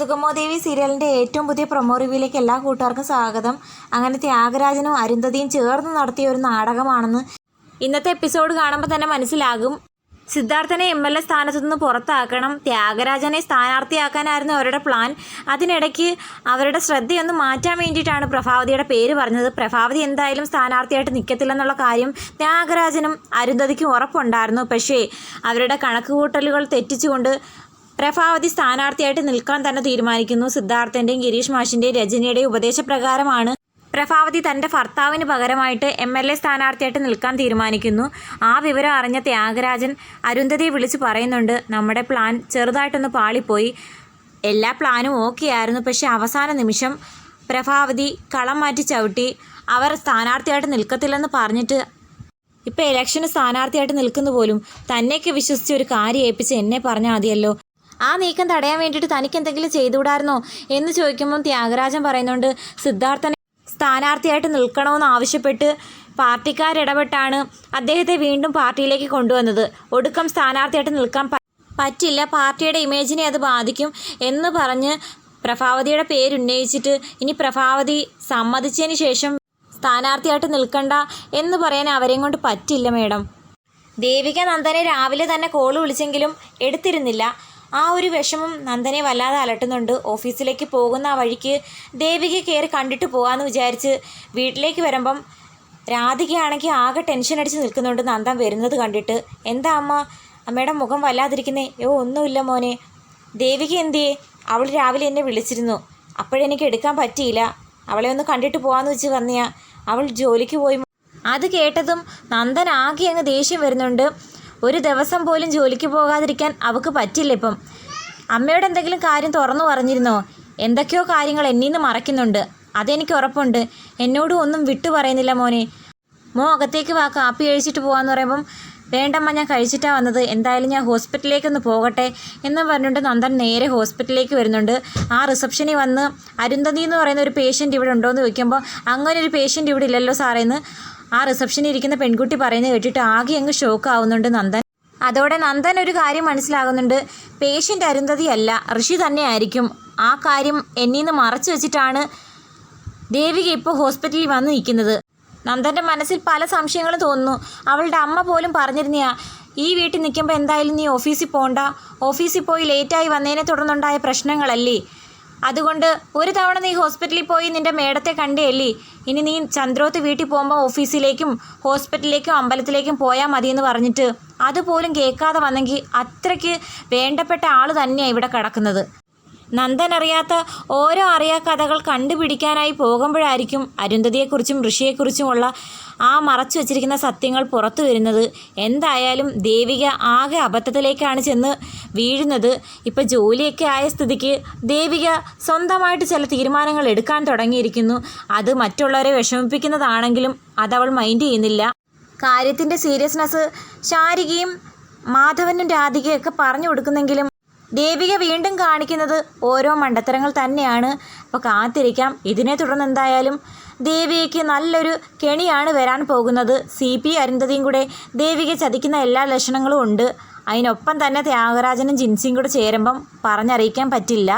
സുഗമോദേവി സീരിയലിന്റെ ഏറ്റവും പുതിയ പ്രൊമോ റിവ്യൂയിലേക്ക് എല്ലാ കൂട്ടുകാർക്കും സ്വാഗതം. അങ്ങനെ ത്യാഗരാജനും അരുന്ധതിയും ചേർന്ന് നടത്തിയ ഒരു നാടകമാണെന്ന് ഇന്നത്തെ എപ്പിസോഡ് കാണുമ്പോൾ തന്നെ മനസ്സിലാകും. സിദ്ധാർത്ഥനെ എം എൽ എ സ്ഥാനത്തു നിന്ന് പുറത്താക്കണം. ത്യാഗരാജനെ സ്ഥാനാർത്ഥിയാക്കാനായിരുന്നു അവരുടെ പ്ലാൻ അതിനിടയ്ക്ക് അവരുടെ ശ്രദ്ധയൊന്ന് മാറ്റാൻ വേണ്ടിയിട്ടാണ് പ്രഭാവതിയുടെ പേര് പറഞ്ഞത്. പ്രഭാവതി എന്തായാലും സ്ഥാനാർത്ഥിയായിട്ട് നിൽക്കത്തില്ലെന്നുള്ള കാര്യം ത്യാഗരാജനും അരുന്ധതിക്കും ഉറപ്പുണ്ടായിരുന്നു. പക്ഷേ അവരുടെ കണക്കുകൂട്ടലുകൾ തെറ്റിച്ചുകൊണ്ട് പ്രഭാവതി സ്ഥാനാർത്ഥിയായിട്ട് നിൽക്കാൻ തന്നെ തീരുമാനിക്കുന്നു. സിദ്ധാർത്ഥന്റെയും ഗിരീഷ് മാഷിന്റെയും രജനിയുടെയും ഉപദേശപ്രകാരമാണ് പ്രഭാവതി തന്റെ ഭർത്താവിന് പകരമായിട്ട് എം എൽ എ സ്ഥാനാർത്ഥിയായിട്ട് നിൽക്കാൻ തീരുമാനിക്കുന്നു. ആ വിവരം അറിഞ്ഞ ത്യാഗരാജൻ അരുന്ധതിയെ വിളിച്ച് പറയുന്നുണ്ട് നമ്മുടെ പ്ലാൻ ചെറുതായിട്ടൊന്ന് പാളിപ്പോയി. എല്ലാ പ്ലാനും ഓക്കെ ആയിരുന്നു. പക്ഷേ അവസാന നിമിഷം പ്രഭാവതി കളം മാറ്റി ചവിട്ടി. അവർ സ്ഥാനാർത്ഥിയായിട്ട് നിൽക്കത്തില്ലെന്ന് പറഞ്ഞിട്ട് ഇപ്പോൾ ഇലക്ഷന് സ്ഥാനാർത്ഥിയായിട്ട് നിൽക്കുന്നു പോലും. തന്നെയൊക്കെ വിശ്വസിച്ച് ഒരു കാര്യം ഏൽപ്പിച്ച് എന്നെ പറഞ്ഞാൽ മതിയല്ലോ. ആ നീക്കം തടയാൻ വേണ്ടിയിട്ട് തനിക്ക് എന്തെങ്കിലും ചെയ്തുകൂടായിരുന്നോ? എന്ന് ചോദിക്കുമ്പം ത്യാഗരാജൻ പറയുന്നുണ്ട് സിദ്ധാർത്ഥനെ സ്ഥാനാർത്ഥിയായിട്ട് നിൽക്കണമെന്ന് ആവശ്യപ്പെട്ട് പാർട്ടിക്കാരിടപെട്ടാണ് അദ്ദേഹത്തെ വീണ്ടും പാർട്ടിയിലേക്ക് കൊണ്ടുവന്നത്. ഒടുക്കം സ്ഥാനാർത്ഥിയായിട്ട് നിൽക്കാൻ പറ്റില്ല. പാർട്ടിയുടെ ഇമേജിനെ അത് ബാധിക്കും എന്ന് പറഞ്ഞ് പ്രഭാവതിയുടെ പേരുന്നയിച്ചിട്ട് ഇനി പ്രഭാവതി സമ്മതിച്ചതിന് ശേഷം സ്ഥാനാർത്ഥിയായിട്ട് നിൽക്കണ്ട എന്ന് പറയാൻ അവരെയും കൊണ്ട് പറ്റില്ല മേഡം. ദേവിക നന്ദനെ രാവിലെ തന്നെ കോൾ വിളിച്ചെങ്കിലും എടുത്തിരുന്നില്ല. ആ ഒരു വിഷമം നന്ദനെ വല്ലാതെ അലട്ടുന്നുണ്ട്. ഓഫീസിലേക്ക് പോകുന്ന ആ വഴിക്ക് ദേവിക കയറി കണ്ടിട്ട് പോകാമെന്ന് വിചാരിച്ച് വീട്ടിലേക്ക് വരുമ്പം രാധികയാണെങ്കിൽ ആകെ ടെൻഷൻ അടിച്ച് നിൽക്കുന്നുണ്ട് നന്ദൻ വരുന്നത് കണ്ടിട്ട്. എന്താ അമ്മ? അമ്മയുടെ മുഖം വല്ലാതിരിക്കുന്നേ? യോ ഒന്നുമില്ല മോനെ. ദേവിക എന്തിയേ? അവൾ രാവിലെ എന്നെ വിളിച്ചിരുന്നു. അപ്പോഴെനിക്ക് എടുക്കാൻ പറ്റിയില്ല. അവളെ ഒന്ന് കണ്ടിട്ട് പോകാമെന്ന് വെച്ച് വന്നിയാ അവൾ ജോലിക്ക് പോയി. അത് കേട്ടതും നന്ദൻ ആകെ അങ്ങ് ദേഷ്യം വരുന്നുണ്ട്. ഒരു ദിവസം പോലും ജോലിക്ക് പോകാതിരിക്കാൻ അവൾക്ക് പറ്റില്ല ഇപ്പം. അമ്മയോട് എന്തെങ്കിലും കാര്യം തുറന്നു പറഞ്ഞിരുന്നോ? എന്തൊക്കെയോ കാര്യങ്ങൾ എന്നിൽ നിന്ന് മറയ്ക്കുന്നുണ്ട്. അതെനിക്ക് ഉറപ്പുണ്ട്. എന്നോടും ഒന്നും വിട്ടു പറയുന്നില്ല മോനെ. മോ അകത്തേക്ക് വാ. കാപ്പി കഴിച്ചിട്ട് പോകാന്ന് പറയുമ്പം വേണ്ടമ്മ ഞാൻ കഴിച്ചിട്ടാണ് വന്നത്. എന്തായാലും ഞാൻ ഹോസ്പിറ്റലിലേക്കൊന്ന് പോകട്ടെ എന്ന് പറഞ്ഞുകൊണ്ട് നന്ദൻ നേരെ ഹോസ്പിറ്റലിലേക്ക് വരുന്നുണ്ട്. ആ റിസപ്ഷനിൽ വന്ന് അരുന്ധതി എന്ന് പറയുന്ന ഒരു പേഷ്യന്റ് ഇവിടെ ഉണ്ടോ എന്ന് ചോദിക്കുമ്പോൾ അങ്ങനെ ഒരു പേഷ്യന്റ് ഇവിടെ ഇല്ലല്ലോ സാറേ എന്ന് ആ റിസപ്ഷനിൽ ഇരിക്കുന്ന പെൺകുട്ടി പറയുന്നത് കേട്ടിട്ട് ആകെ അങ്ങ് ഷോക്ക് ആവുന്നുണ്ട് നന്ദൻ. അതോടെ നന്ദൻ ഒരു കാര്യം മനസ്സിലാകുന്നുണ്ട്. പേഷ്യന്റ് അരുന്ധതി അല്ല ഋഷി തന്നെയായിരിക്കും ആ കാര്യം എന്നിൽ നിന്ന് മറച്ചു വെച്ചിട്ടാണ് ദേവിക ഇപ്പോൾ ഹോസ്പിറ്റലിൽ വന്ന് നിൽക്കുന്നത്. നന്ദന്റെ മനസ്സിൽ പല സംശയങ്ങളും തോന്നുന്നു. അവളുടെ അമ്മ പോലും പറഞ്ഞിരുന്നയാ ഈ വീട്ടിൽ നിൽക്കുമ്പോൾ എന്തായാലും നീ ഓഫീസിൽ പോകണ്ട ഓഫീസിൽ പോയി ലേറ്റായി വന്നതിനെ തുടർന്നുണ്ടായ പ്രശ്നങ്ങളല്ലേ? അതുകൊണ്ട് ഒരു തവണ നീ ഹോസ്പിറ്റലിൽ പോയി നിന്റെ മേടത്തെ കണ്ടേയല്ലേ? ഇനി നീ ചന്ദ്രോത്ത് വീട്ടിൽ പോകുമ്പോൾ ഓഫീസിലേക്കും ഹോസ്പിറ്റലിലേക്കും അമ്പലത്തിലേക്കും പോയാൽ എന്ന് പറഞ്ഞിട്ട് അതുപോലും കേൾക്കാതെ വന്നെങ്കിൽ അത്രയ്ക്ക് വേണ്ടപ്പെട്ട ആൾ തന്നെയാണ് ഇവിടെ കിടക്കുന്നത്. നന്ദൻ അറിയാത്ത ഓരോ അറിയാ കഥകൾ കണ്ടുപിടിക്കാനായി പോകുമ്പോഴായിരിക്കും അരുന്ധതിയെക്കുറിച്ചും ഋഷിയെക്കുറിച്ചുമുള്ള ആ മറച്ചു വച്ചിരിക്കുന്ന സത്യങ്ങൾ പുറത്തു വരുന്നത്. എന്തായാലും ദേവിക ആകെ അബദ്ധത്തിലേക്കാണ് ചെന്ന് വീഴുന്നത്. ഇപ്പം ജോലിയൊക്കെ ആയ സ്ഥിതിക്ക് ദേവിക സ്വന്തമായിട്ട് ചില തീരുമാനങ്ങൾ എടുക്കാൻ തുടങ്ങിയിരിക്കുന്നു. അത് മറ്റുള്ളവരെ വിഷമിപ്പിക്കുന്നതാണെങ്കിലും അതവൾ മൈൻഡ് ചെയ്യുന്നില്ല. കാര്യത്തിന്റെ സീരിയസ്നെസ് ശാരികയും മാധവനും രാധികയൊക്കെ പറഞ്ഞു കൊടുക്കുന്നെങ്കിലും ദേവിക വീണ്ടും കാണിക്കുന്നത് ഓരോ മണ്ടത്തരങ്ങൾ തന്നെയാണ്. അപ്പോൾ കാത്തിരിക്കാം. ഇതിനെ തുടർന്ന് എന്തായാലും ദേവികയ്ക്ക് നല്ലൊരു കെണിയാണ് വരാൻ പോകുന്നത്. സി പി അരുന്ധതിയും കൂടെ ദേവിക ചതിക്കുന്ന എല്ലാ ലക്ഷണങ്ങളും ഉണ്ട്. അതിനൊപ്പം തന്നെ ത്യാഗരാജനും ജിൻസിയും കൂടെ ചേരുമ്പം പറഞ്ഞറിയിക്കാൻ പറ്റില്ല.